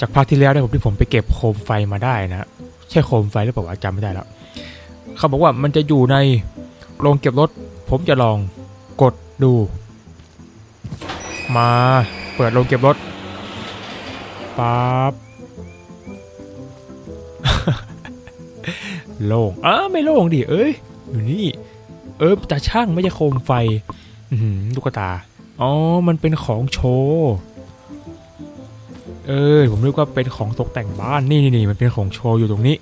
จากภาคที่แล้วเนี่ยผมที่ผมไปเก็บโคมไฟมาได้นะ ใช่โคมไฟหรือเปล่าวะจำไม่ได้แล้ว เขาบอกว่ามันจะอยู่ในโรงเก็บรถ ผมจะลองกดดู มาเปิดโรงเก็บรถปั๊บโล่งอ้าไม่โล่งดิเอ้ยอยู่นี่ เออแต่ช่างไม่ใช่โคมไฟ อืลูกตา อ๋อ มันเป็นของโชว์ เออผมนึกว่าเป็นของตกแต่งบ้านนี่นี่นี่มันเป็นของโชว์อยู่ตรงนี้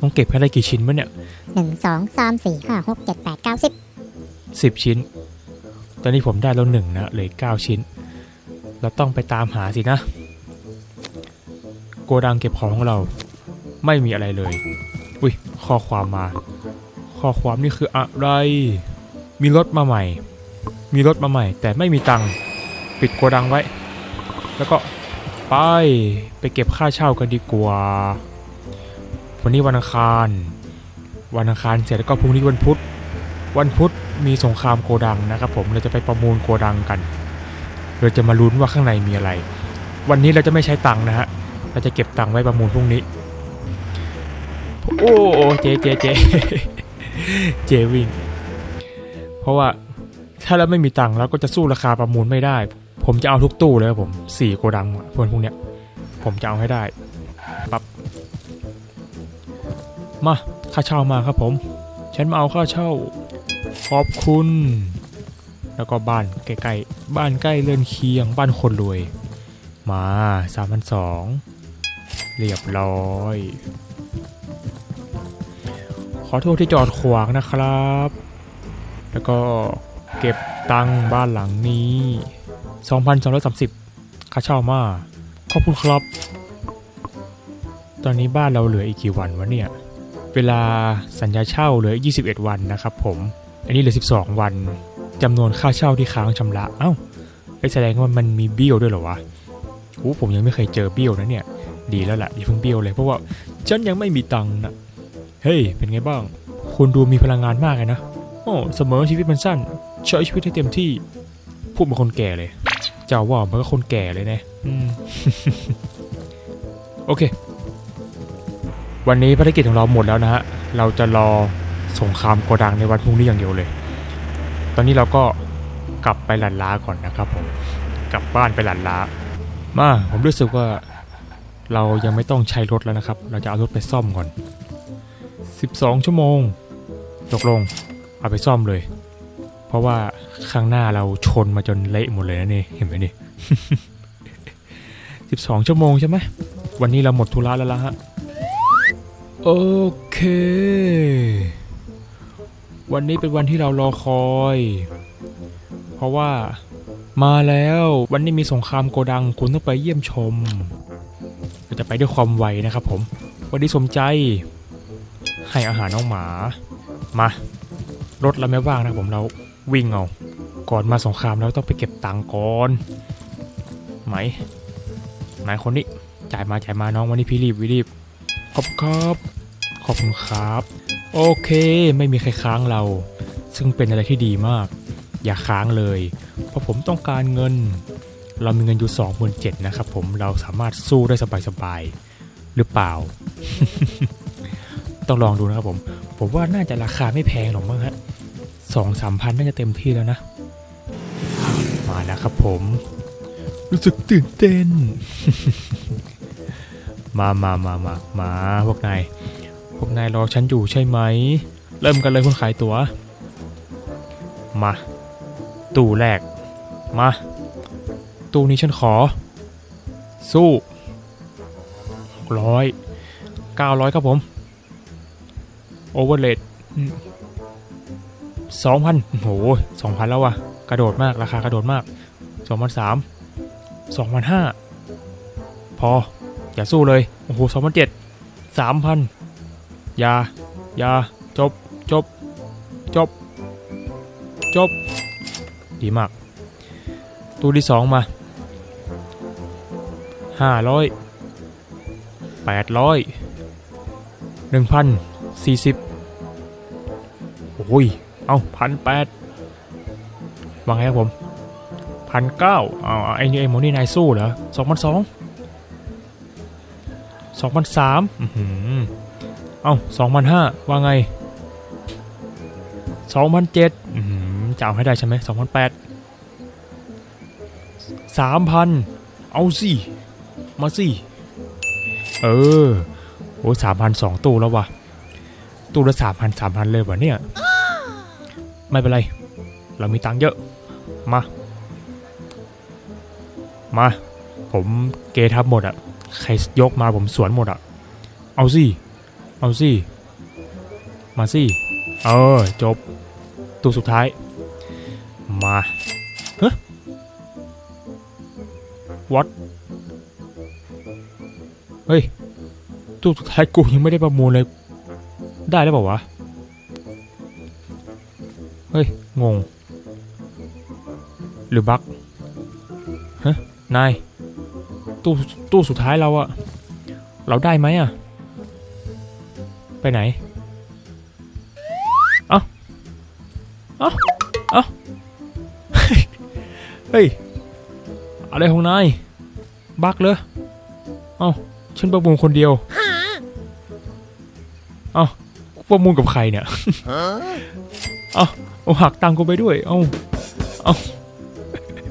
ต้องเก็บให้ได้กี่ชิ้นวะเนี่ยหนึ่งสองสามสี่ห้าหกเจ็ดแปดเก้าสิบสิบชิ้น ตอนนี้ผมได้แล้วหนึ่งนะเหลืออกเก้าชิ้น เราต้องไปตามหาสินะ โกดังเก็บของของเราไม่มีอะไรเลย อุ้ยข้อความมา ข้อความนี่คืออะไร มีรถมาใหม่ มีรถมาใหม่ แต่ไม่มีตังค์ ปิดโกดังไว้ แล้วก็ไปไปเก็บค่าเช่ากันดีกว่า วันนี้วันอังคาร วันอังคารเสร็จแล้วก็พรุ่งนี้วันพุธ วันพุธมีสงครามโกดังนะครับ ผมเราจะไปประมูลโกดังกันเราจะมาลุ้นว่าข้างในมีอะไร วันนี้เราจะไม่ใช้ตังค์นะฮะเราจะเก็บตังค์ไว้ประมูลพรุ่งนี้ โอ้เจเจเจเจวิ่งเพราะว่าถ้าเราไม่มีตังค์เราก็จะสู้ราคาประมูลไม่ได้ ผมจะเอาทุกตู้เลยผมสี่โกดังพวกพวกเนี้ย ผมจะเอาให้ได้ปั๊บมาค่าเช่ามาครับผม ฉันมาเอาค่าเช่า ขอบคุณ แล้วก็บ้านใกล้ๆบ้านใกล้เรือนเคียงบ้านคนรวย มาสามพันสองเรียบร้อย ขอโทษที่จอดขวางนะครับ แล้วก็เก็บตังค์บ้านหลังนี้ 2,230 ค่าเช่ามาขอบคุณครับ ตอนนี้บ้านเราเหลืออีกกี่วันวะเนี่ย เวลาสัญญาเช่าเหลืออีก21 วันนะครับผม อันนี้เหลือ 12 วันจำนวนค่าเช่าที่ค้างชำระ เอ้าแสดงว่ามันมีเบี้ยวด้วยเหรอวะโอ้ผมยังไม่เคยเจอเบี้ยวนะเนี่ย ดีแล้วล่ะอย่าเพิ่งเบี้ยวเลยเพราะว่าฉันยังไม่มีตังค์นะ เฮ้ย เป็นไงบ้าง คุณดูมีพลังงานมากเลยนะ โอ้ เสมอชีวิตมันสั้น ใช้ชีวิตให้เต็มที่ พูดเหมือนคนแก่เลย เจ้าว่ามันก็คนแก่เลยนะอืมโอเค วันนี้ภารกิจของเราหมดแล้วนะฮะ เราจะรอสงครามโกดังในวันพรุ่งนี้อย่างเดียวเลย ตอนนี้เราก็กลับไปหลันล้าก่อนนะครับผม กลับบ้านไปหลันล้า มาผมรู้สึกว่าเรายังไม่ต้องใช้รถแล้วนะครับ เราจะเอารถไปซ่อมก่อน 12 ชั่วโมง ตกลง เอาไปซ่อมเลย เพราะว่าข้างหน้าเราชนมาจนเละหมดเลยนะนี่เห็นไหมนี่12ชั่วโมงใช่ไหมวันนี้เราหมดธุระแล้วละฮะโอเค วันนี้เป็นวันที่เรารอคอย เพราะว่ามาแล้ววันนี้มีสงครามโกดังคุณต้องไปเยี่ยมชมเราจะไปด้วยความไวนะครับผม วันนี้สมใจ ให้อาหารน้องหมา มารถเราไม่ว่างนะผมเรา วิ่งเอา ก่อนมาสงครามเราต้องไปเก็บตังค์ก่อนไหมไหนคนนี้จ่ายมาจ่ายมาน้องวันนี้พี่รีบวิรีบขอบครับขอบคุณครับ โอเค ไม่มีใครค้างเรา ซึ่งเป็นอะไรที่ดีมาก อย่าค้างเลย เพราะผมต้องการเงิน เรามีเงินอยู่สองหมื่นเจ็ดนะครับผมเราสามารถสู้ได้สบายๆหรือเปล่า ต้องลองดูนะครับผม ผมว่าน่าจะราคาไม่แพงหรอกมั้งฮะ สองสามพันน่าจะเต็มที่แล้วนะ มาแล้วครับผม รู้สึกตื่นเต้น มามามามามาพวกนาย พวกนายรอฉันอยู่ใช่ไหม เริ่มกันเลยคนขายตัว๋ว มา ตู้แรก มา ตู้นี้ฉันขอ สู้ร้อยเก้าร้อยครับผม โอเวอร์เลด สองพันโหสองพันแล้ววะกระโดดมากราคากระโดดมากสองพันสามสองพันห้าพอ อย่าสู้เลย โอ้โหสองพันเจ็ดสามพันยายาจบจบ จบ จบ ดีมากตู้ที่สองมาห้าร้อยแปดร้อยหนึ่งพันสี่สิบโอ้ย เอาพันแปดว่าไงครับผมพันเก้าเอาไอ้นี่ไอ้โมนี่นายสู้เหรอสองพันสองสองพันสามเอาสองพันห้าว่าไงสองพันเจ็ดจะเอาให้ได้ใช่ไหมสองพันแปดสามพันเอาสิ มาสิ เออ โอ้สามพันสองตู้แล้ววะตู้ละสามพันสามพันเลยวะเนี่ย ไม่เป็นไร เรามีตังค์เยอะ มา มา ผมเกทับหมดอะใครยกมาผมสวนหมดอะเอาสิ เอาสิ มาสิ เออ จบตู้สุดท้าย มาเฮ้วัดเฮ้ยตู้สุดท้ายกูยังไม่ได้ประมูลเลย ได้แล้วเปล่าวะ ฮ้ย งง หรือบั๊กฮะ นาย ตู้ ตู้สุดท้ายเราอะเราได้ไหมอะไปไหน เอ้า เอ้า เอ้า เฮ้ย อะไรของนาย บักเลยเอ้า ฉันประมูลคนเดียว เอ้าประมูลกับใครเนี่ย เอ้า เอาหักตังค์กูไปด้วย เอ้าเอ้า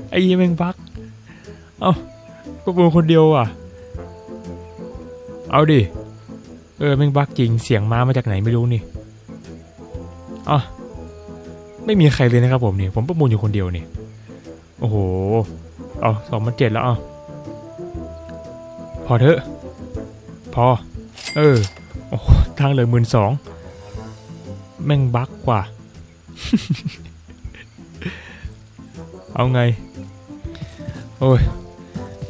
ไอ้ยี่แมงบัก เอ้าประมูลคนเดียวอะ เอาดิ เออแมงบักจริง เสียงม้ามาจากไหนไม่รู้นี่อะไม่มีใครเลยนะครับผมเนี่ยผมประมูลอยู่คนเดียวเนี่ยโอ้โห เอาสองพันเจ็ดแล้วเอาพอเถอะ พอ เออ โอ้ทางเหลือหมื่นสอง แม่งบักกว่า เอาไง โอ้ย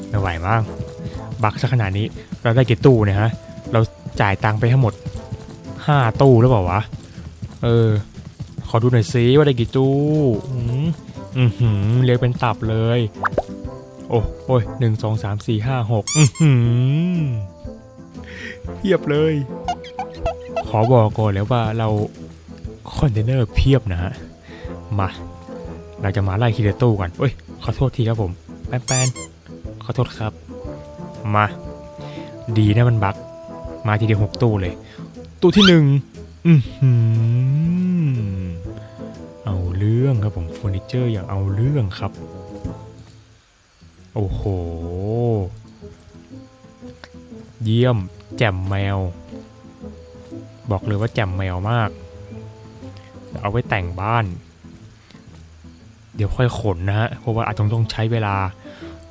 ไม่ไหวมาก บักซะขนาดนี้ เราได้กี่ตู้เนี่ยฮะ เราจ่ายตังไปทั้งหมดห้าตู้หรือเปล่าวะ เออ ขอดูหน่อยซิว่าได้กี่ตู้อืมอือหือเรียกเป็นตับเลย โอ้โอ้ยหนึ่งสองสามสี่ห้าหกอือหือเพียบเลย ขอบอกก่อนแล้วว่าเรา คอนเทนเนอร์เพียบนะฮะ มา เราจะมาไล่คีเดตู้กันเอ้ย ขอโทษทีครับผม แป้นแป้นขอโทษครับ มา ดีนะมันบักมาทีเดียวหกตู้เลย ตู้ที่หนึ่งอือหือเอาเรื่องครับผมเฟอร์นิเจอร์อย่างเอาเรื่องครับ โอ้โห เยี่ยม แจ่มแมว บอกเลยว่าแจ่มแมวมาก เอาไว้แต่งบ้าน เดี๋ยวค่อยขนนะฮะเพราะว่าอาจจะต้องใช้เวลา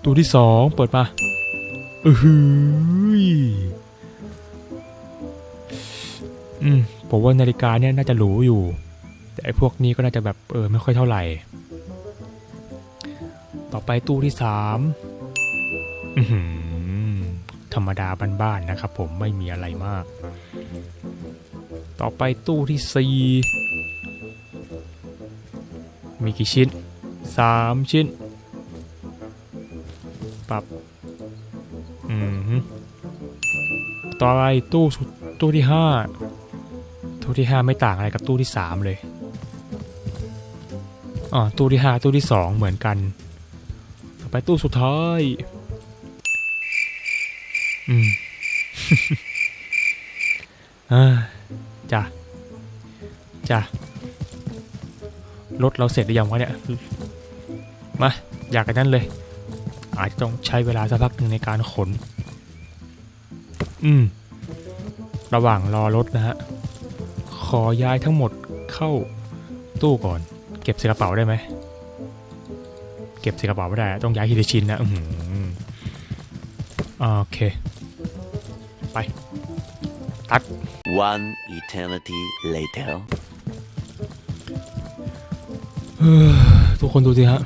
ตัวที่สองเปิดมาเออหืออืมผมว่านาฬิกาเนี่ยน่าจะหรูอยู่ แต่ไอ้พวกนี้ก็น่าจะแบบเออไม่ค่อยเท่าไหร่ ต่อไปตู้ที่สามธรรมดาบ้านๆนะครับผมไม่มีอะไรมาก ต่อไปตู้ที่สี่ มีกี่ชิ้นสามชิ้น ปรับ อืมต่อไปตู้สุดตู้ที่ห้าตู้ที่ห้าไม่ต่างอะไรกับตู้ที่สามเลยอ๋อตู้ที่ห้าตู้ที่สองเหมือนกัน ต่อไปตู้สุดท้าย อืมอ่า เราเสร็จหรือยังวะเนี่ย มา อยากกันนั้นเลย อาจจะต้องใช้เวลาสักพักหนึ่งในการขน อืม ระหว่างรอรถนะฮะ ขอย้ายทั้งหมดเข้าตู้ก่อน เก็บใส่กระเป๋าได้ไหม เก็บใส่กระเป๋าไม่ได้ ต้องย้ายทีละชิ้นนะ อือหือโอเค ไป ตัด One eternity later. ทุกคนดูสิฮะ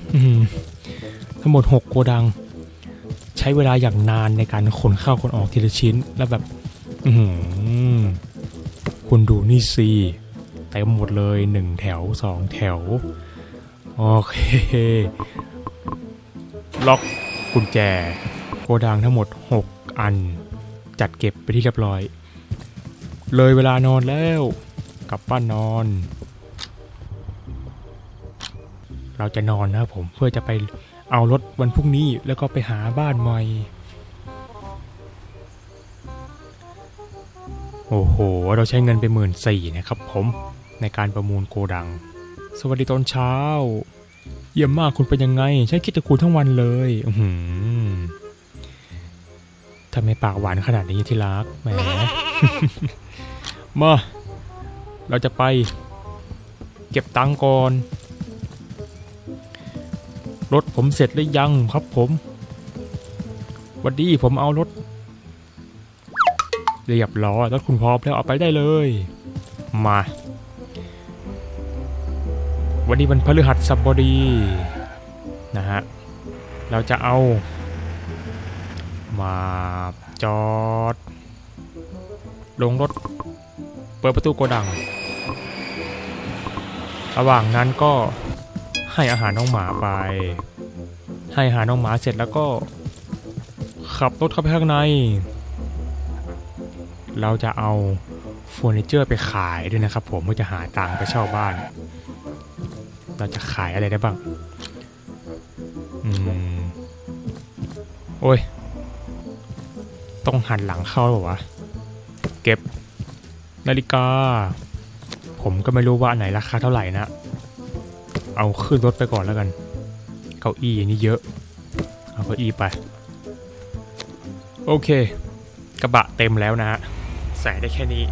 ทั้งหมด 6 โกดัง ใช้เวลาอย่างนานในการขนเข้าขนออกทีละชิ้น แล้วแบบคุณดูนี่สิเต็มหมดเลยหนึ่งแถวสองแถว โอเค ล็อกกุญแจ โกดังทั้งหมด 6 อัน จัดเก็บไปที่เรียบร้อย เลยเวลานอนแล้ว กลับบ้านนอน เราจะนอนนะครับผมเพื่อจะไปเอารถวันพรุ่งนี้แล้วก็ไปหาบ้านใหม่โอ้โห เราใช้เงินไปหมื่นสี่นะครับผมในการประมูลโกดัง สวัสดีตอนเช้า เยี่ยมมากคุณเป็นยังไงฉันคิดถึงคุณทั้งวันเลยอือหือทำไมปากหวานขนาดนี้ที่รักแหมมา เราจะไป เก็บตังค์ก่อน รถผมเสร็จหรือยังครับผมวันดีผมเอารถ เรียบร้อยรถคุณพร้อมแล้วเอาไปได้เลย มา วันนี้วันพฤหัสบดีนะฮะเราจะเอา มาจอด ลงรถ เปิดประตูโกดัง ระหว่างนั้นก็ ให้อาหารน้องหมาไป ให้อาหารน้องหมาเสร็จแล้วก็ ขับรถเข้าไปข้างใน เราจะเอาเฟอร์นิเจอร์ไปขายด้วยนะครับ ผมเพื่อจะหาตังค์ไปเช่าบ้าน เราจะขายอะไรได้บ้าง อืม โอ้ย ต้องหันหลังเข้าหรอวะ เก็บ นาฬิกา ผมก็ไม่รู้ว่าอันไหนราคาเท่าไหร่นะ เอาขึ้นรถไปก่อนแล้วกัน เก้าอี้นี่เยอะ เอาเก้าอี้ไป โอเค กระบะเต็มแล้วนะฮะ ใส่ได้แค่นี้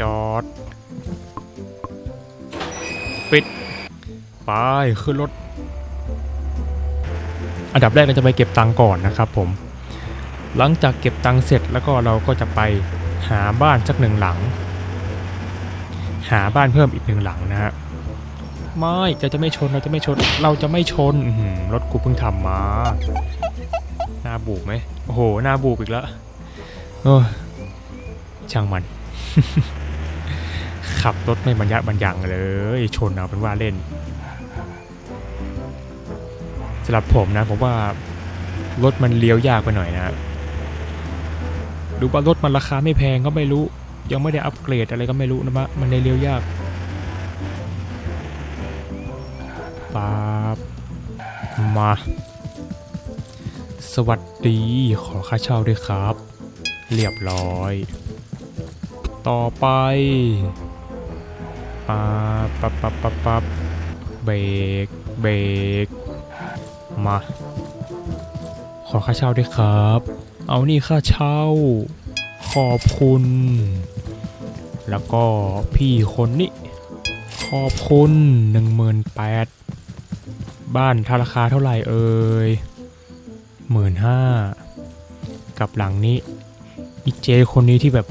จอด ปิด ไปขึ้นรถ อันดับแรกเราจะไปเก็บตังก่อนนะครับผม หลังจากเก็บตังเสร็จแล้วก็เราก็จะไปหาบ้านสักหนึ่งหลังหาบ้านเพิ่มอีกหนึ่งหลังนะฮะ ไม่จะจะไม่ชนเราจะไม่ชน เราจะไม่ชนรถกูเพิ่งทำมาหน้าบูบไหมโอ้โหหน้าบูบอีกแล้วโอ้ช่างมัน ขับรถไม่บรรยะบรรยังเลย ชนเอาเป็นว่าเล่นสำหรับผมนะผมว่ารถมันเลี้ยวยากไปหน่อยนะดูว่ารถมันราคาไม่แพงก็ไม่รู้ ยังไม่ได้อัปเกรดอะไรก็ไม่รู้นะมะมันเลยเลี้ยวยาก มา สวัสดีขอค่าเช่าด้วยครับ เรียบร้อย ต่อไปปับปับปับปับปับเบรกเบรกมา ขอค่าเช่าด้วยครับ เอานี่ค่าเช่า ขอบคุณ แล้วก็พี่คนนี้ขอบคุณหนึ่งหมื่นแปด บ้านทาราคาเท่าไหร่เอ่ยหมื่นห้ากับหลังนี้อีเจคนนี้ที่แบบ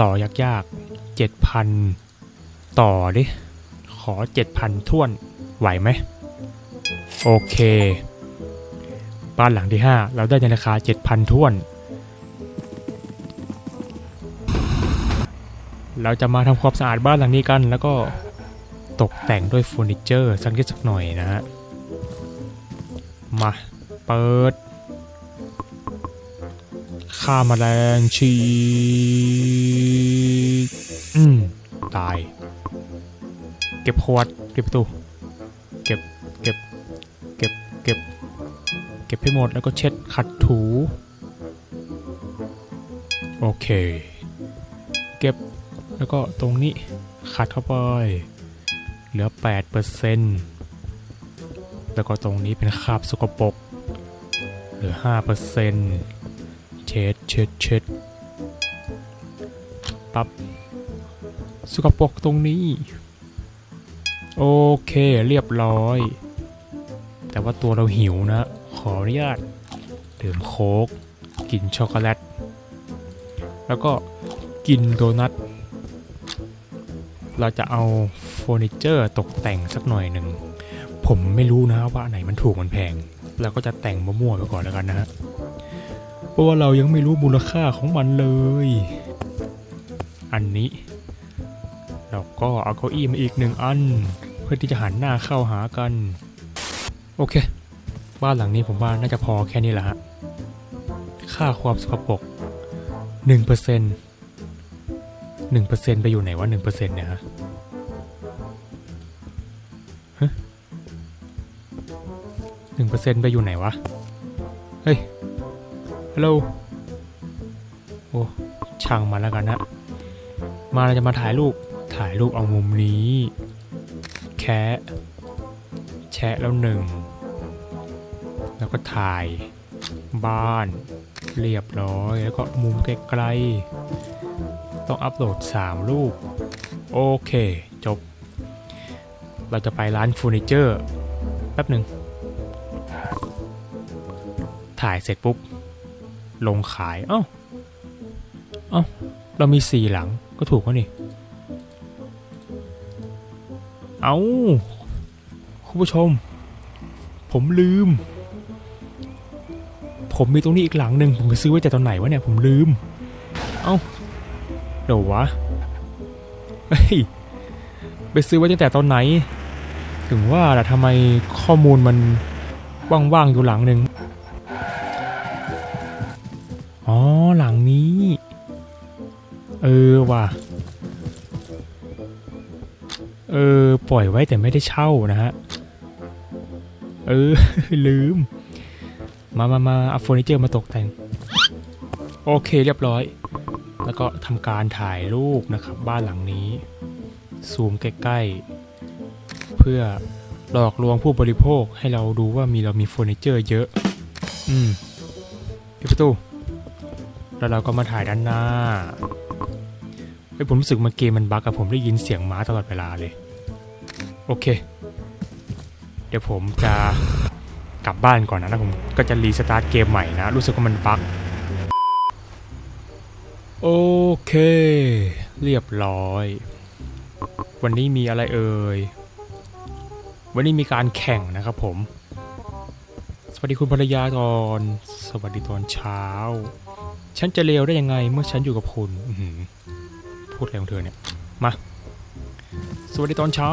ต่อยากๆเจ็ดพันต่อดิ ขอเจ็ดพันท่วนไหวไหม โอเค บ้านหลังที่ห้าเราได้ในราคาเจ็ดพันท่วน เราจะมาทำความสะอาดบ้านหลังนี้กัน แล้วก็ตกแต่งด้วยเฟอร์นิเจอร์สักนิดสักหน่อยนะฮะ มา เปิดฆ่าแมลงชีอืม ตาย เก็บขวดเก็บประตูเก็บ เก็บ เก็บ เก็บ เก็บให้หมดแล้วก็เช็ดขัดถู โอเค เก็บ แล้วก็ตรงนี้ ขัดเข้าไป เหลือ8% แล้วก็ตรงนี้เป็นคราบสกปรกเหลือ5%เปอร์เซ็นเช็ดเช็ดเช็ดปับ๊บสกปรกตรงนี้ โอเคเรียบร้อย แต่ว่าตัวเราหิวนะ ขออนุญาตดื่มโค้กกินช็อกโกแลต แล้วก็กินโดนัท เราจะเอา เฟอร์นิเจอร์ตกแต่งสักหน่อยหนึ่ง ผมไม่รู้นะว่าไหนมันถูกมันแพง เราก็จะแต่งมั่วๆไปก่อนแล้วกันนะฮะ เพราะว่าเรายังไม่รู้มูลค่าของมันเลย อันนี้ เราก็เอาเก้าอี้มาอีกหนึ่งอัน เพื่อที่จะหันหน้าเข้าหากัน โอเค บ้านหลังนี้ผมว่าน่าจะพอแค่นี้แหละฮะ ค่าความสกปรกหนึ่งเปอร์เซ็นต์หนึ่งเปอร์เซ็นต์ไปอยู่ไหนวะหนึ่งเปอร์เซ็นต์เนี่ยฮะ ปอร์เซ็นไปอยู่ไหนวะ เฮ้ย ฮัลโหล โอ้ ช่างมาแล้วกันนะ มาเราจะมาถ่ายรูป ถ่ายรูปเอามุมนี้ แคะแชะแล้วหนึ่ง แล้วก็ถ่าย บ้าน เรียบร้อย แล้วก็มุมไกลๆ ต้องอัปโหลด 3 รูป โอเค จบ เราจะไปร้านเฟอร์นิเจอร์แป๊บหนึ่ง ถ่ายเสร็จปุ๊บ ลงขาย เอ้า เอ้า เรามีสี่หลังก็ถูกแล้วนี่ เอา้าคุณผู้ชม ผมลืม ผมมีตรงนี้อีกหลังหนึ่งผมไปซื้อไว้แต่ตอนไหนวะเนี่ย ผมลืม เอ้าเดี๋ยววะ เฮ้ย ไปซื้อไว้ตั้งแต่ตอนไหน ถึงว่าล่ะทำไมข้อมูลมันว่างๆอยู่หลังหนึ่ง นี้ เออว่ะ เออ ปล่อยไว้แต่ไม่ได้เช่านะฮะ เออ ลืม มามามาเอาเฟอร์นิเจอร์มาตกแต่ง โอเคเรียบร้อย แล้วก็ทำการถ่ายรูปนะครับ บ้านหลังนี้ ซูมใกล้ๆ เพื่อหลอกลวงผู้บริโภคให้เราดูว่ามีเรามีเฟอร์นิเจอร์เยอะ อืมปิดประตู แล้วเราก็มาถ่ายด้านหน้าเฮ้ผมรู้สึกมันเกมมันบั๊กอะผมได้ยินเสียงม้าตลอดเวลาเลย โอเค เดี๋ยวผมจะกลับบ้านก่อนนะแล้วผมก็จะรีสตาร์ทเกมใหม่นะ รู้สึกว่ามันบั๊กโอเค เรียบร้อย วันนี้มีอะไรเอ่ย วันนี้มีการแข่งนะครับผม สวัสดีคุณภรรยาตอน สวัสดีตอนเช้า ฉันจะเลวได้ยังไงเมื่อฉันอยู่กับคุณพูดอะไรของเธอเนี่ย มา สวัสดีตอนเช้า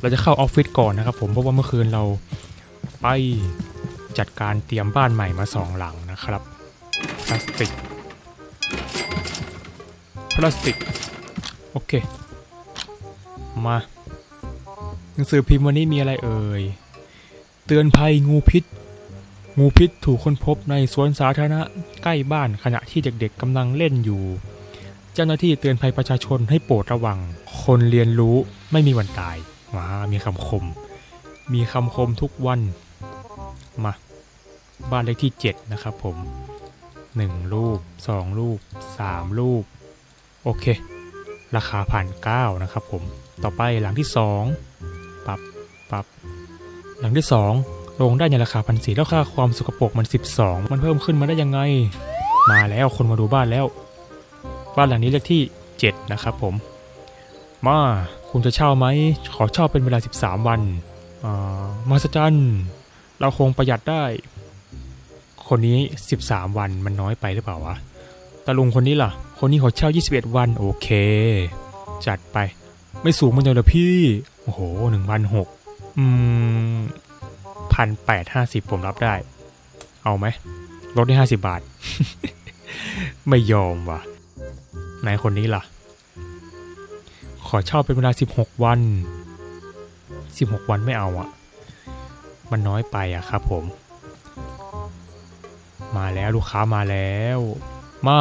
เราจะเข้าออฟฟิศก่อนนะครับผมเพราะว่าเมื่อคืนเราไปจัดการเตรียมบ้านใหม่มาสองหลังนะครับ พลาสติก พลาสติก โอเค มา หนังสือพิมพ์วันนี้มีอะไรเอ่ย เตือนภัยงูพิษ งูพิษถูกค้นพบในสวนสาธารณะใกล้บ้านขณะที่เด็กๆกำลังเล่นอยู่ เจ้าหน้าที่เตือนภัยประชาชนให้โปรดระวัง คนเรียนรู้ไม่มีวันตายมามีคำคม มีคำคมทุกวัน มา บ้านเลขที่ 7 นะครับผม1ลูก2ลูก3ลูกโอเค ราคาผ่าน9นะครับผม ต่อไปหลังที่ 2 ปรับ ปรับ หลังที่ 2 ลงได้ในราคาพันสี่แล้วค่าความสกปรกมัน 12 มันเพิ่มขึ้นมาได้ยังไง มาแล้วคนมาดูบ้านแล้ว บ้านหลังนี้เลขที่ 7 นะครับผม มาคุณจะเช่าไหม ขอเช่าเป็นเวลา 13 วันอ่ามาสจันเราคงประหยัดได้ คนนี้ 13 วันมันน้อยไปหรือเปล่าวะตาลุงคนนี้ล่ะ คนนี้ขอเช่า 21 วันโอเค จัดไป ไม่สูงมันจังเลยพี่ โอ้โหหนึ่งพันหกอืม พันแปดห้าสิบผมรับได้ เอาไหมลดได้ห้าสิบบาท ไม่ยอมว่ะไหนคนนี้ล่ะ ขอเช่าเป็นเวลาสิบหกวันสิบหกวันไม่เอาอะมันน้อยไปอะครับผม มาแล้วลูกค้ามาแล้ว มา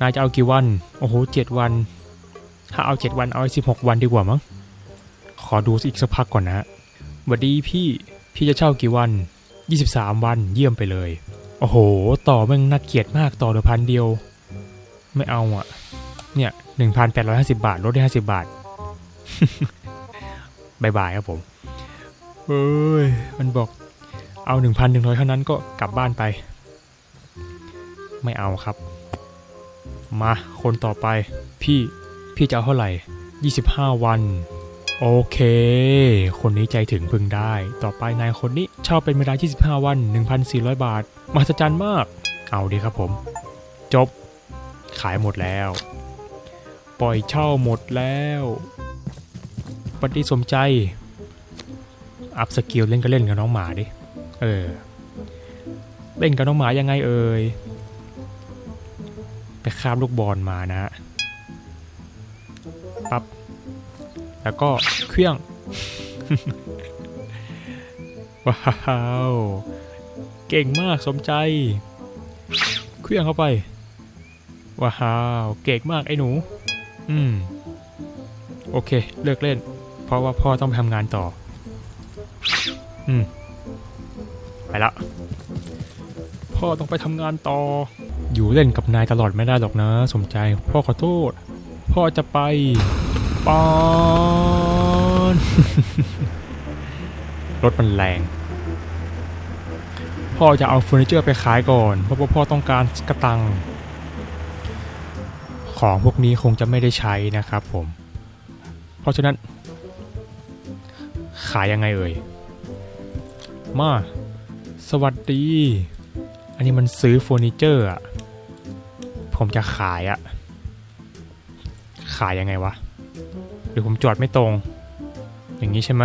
นายจะเอากี่วัน โอ้โหเจ็ดวัน ถ้าเอาเจ็ดวันเอาสิบหกวันดีกว่ามั้งขอดูอีกสักพักก่อนนะฮะหวัดดีพี่ พี่จะเช่ากี่วัน 23 วันเยี่ยมไปเลย โอ้โห ต่อแม่งน่าเกลียดมากต่อเดือพันเดียว ไม่เอาอะ เนี่ย 1,850 บาทลดได้ 50 บาทบายบายครับผมเฮ้ย มันบอกเอา 1,100 เท่านั้นก็กลับบ้านไป ไม่เอาครับ มาคนต่อไป พี่พี่จะเอาเท่าไหร่ 25 วัน โอเค คนนี้ใจถึงพึงได้ ต่อไปนายคนนี้เช่าเป็นเวลา 25 วัน 1,400 บาท มหัศจรรย์มาก เอาดีครับผม จบ ขายหมดแล้ว ปล่อยเช่าหมดแล้ว ปฏิสมใจ อัพสกิลเล่นก็เล่นกับน้องหมาดิ เออ เล่นกับน้องหมายังไงเอ่ย ไปคาบลูกบอลมานะฮะปั๊บ แล้วก็เครื่อง ว้าว เก่งมากสมใจ เครื่องเข้าไป ว้าว เก่งมากไอ้หนู อืม โอเค เลิกเล่น เพราะว่าพ่อต้องไปทำงานต่อ อืม ไปละ พ่อต้องไปทำงานต่อ อยู่เล่นกับนายตลอดไม่ได้หรอกนะ สมใจ พ่อขอโทษ พ่อจะไป ปอนรถมันแรง พ่อจะเอาเฟอร์นิเจอร์ไปขายก่อน เพราะว่าพ่อต้องการกระตัง ของพวกนี้คงจะไม่ได้ใช้นะครับผม เพราะฉะนั้น ขายยังไงเอ่ย มา สวัสดี อันนี้มันซื้อเฟอร์นิเจอร์อะผมจะขายอะขายยังไงวะ รือผมจอดไม่ตรง อย่างนี้ใช่ไหม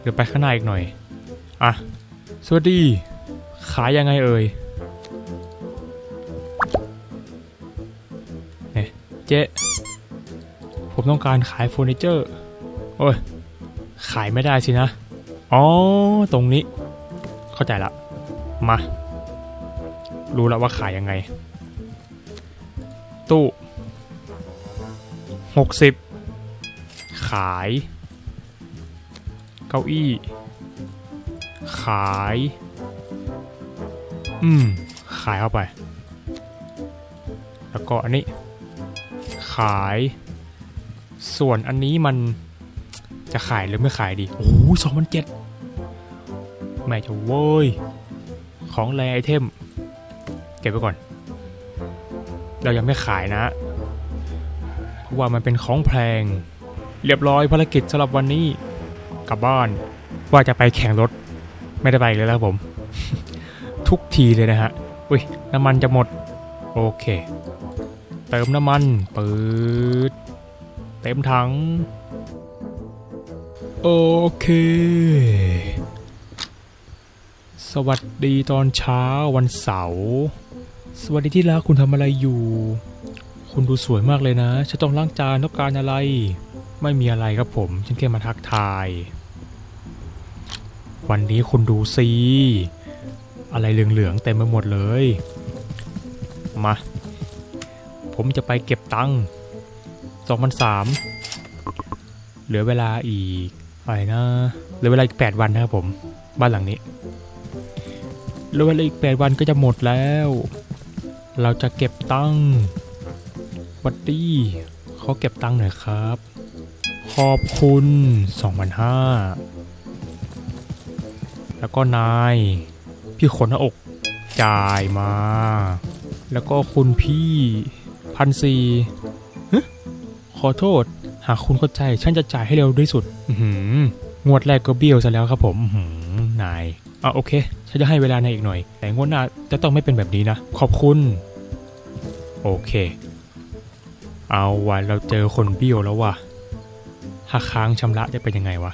หรือไปข้างหน้าอีกหน่อย อะ สวัสดี ขายยังไงเอ่ยเนี่ยเจ๊ผมต้องการขายเฟอร์นิเจอร์ โอ้ย ขายไม่ได้สินะ อ๋อ ตรงนี้ เข้าใจละ มา รู้แล้วว่าขายยังไง ตู้หกสิบ ขาย เก้าอี้ ขาย อืม ขายเข้าไป แล้วก็อันนี้ ขาย ส่วนอันนี้มันจะขายหรือไม่ขายดี โอ้สองพันเจ็ดแม่จะโว้ย ของแรไอเทม เก็บไว้ก่อน เรายังไม่ขายนะ เพราะว่ามันเป็นของแพง เรียบร้อยภารกิจสำหรับวันนี้กลับบ้านว่าจะไปแข่งรถไม่ได้ไปอีกเลยแล้วผม ทุกทีเลยนะฮะอุ้ยน้ำมันจะหมด โอเค เติมน้ำมันปืดเต็มถัง โอเค สวัสดีตอนเช้าวันเสาร์สวัสดีที่รักคุณทำอะไรอยู่ คุณดูสวยมากเลยนะฉันต้องล้างจานต้องการอะไร ไม่มีอะไรครับผม ฉันแค่มาทักทาย วันนี้คุณดูสิอะไรเหลืองๆเต็มไปหมดเลย มา ผมจะไปเก็บตังค์สองพันสามเหลือเวลาอีกอะไรนะ เหลือเวลาอีกแปดวันนะครับผม บ้านหลังนี้ เหลือเวลาอีกแปดวันก็จะหมดแล้ว เราจะเก็บตังค์วัดดีขอเก็บตังค์หน่อยครับ ขอบคุณ2,500แล้วก็นาย พี่ขนหน้าอกจ่ายมา แล้วก็คุณพี่พันสี่ขอโทษ หากคุณเข้าใจ ฉันจะจ่ายให้เร็วที่สุดงวดแรกก็เบี้ยวซะแล้วครับผมนายอะโอเค ฉันจะให้เวลานายอีกหน่อย แต่งวดหน้าจะต้องไม่เป็นแบบนี้นะ ขอบคุณ โอเค เอาวะเราเจอคนเบี้ยวแล้วว่ะ หากค้างชำระจะเป็นยังไงวะ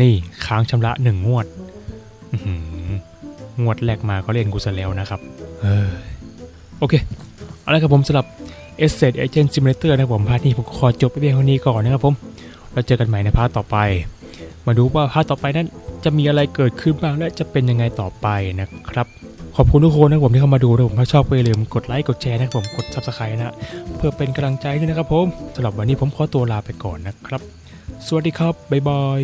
นี่ค้างชำระหนึ่งงวดงวดแรกมาก็เล่นกูซะแล้วนะครับเออโอเค เอาละครับผมสำหรับ e s s e t Agent Simulator นะครับผมพาร์ทนี้ผมขอจบไปเพียงเท่านี้ก่อนนะครับผม เราเจอกันใหม่ในพาร์ทต่อไป มาดูว่าพาร์ทต่อไปนั้นจะมีอะไรเกิดขึ้นบ้างและจะเป็นยังไงต่อไปนะครับ ขอบคุณทุกคนนะครับผมที่เข้ามาดูนะครับผมถ้าชอบก็อย่าลืมกดไลค์กดแชร์นะครับผมกด subscribe นะเพื่อเป็นกำลังใจด้วยนะครับผมสำหรับวันนี้ผมขอตัวลาไปก่อนนะครับ สวัสดีครับบ๊ายบาย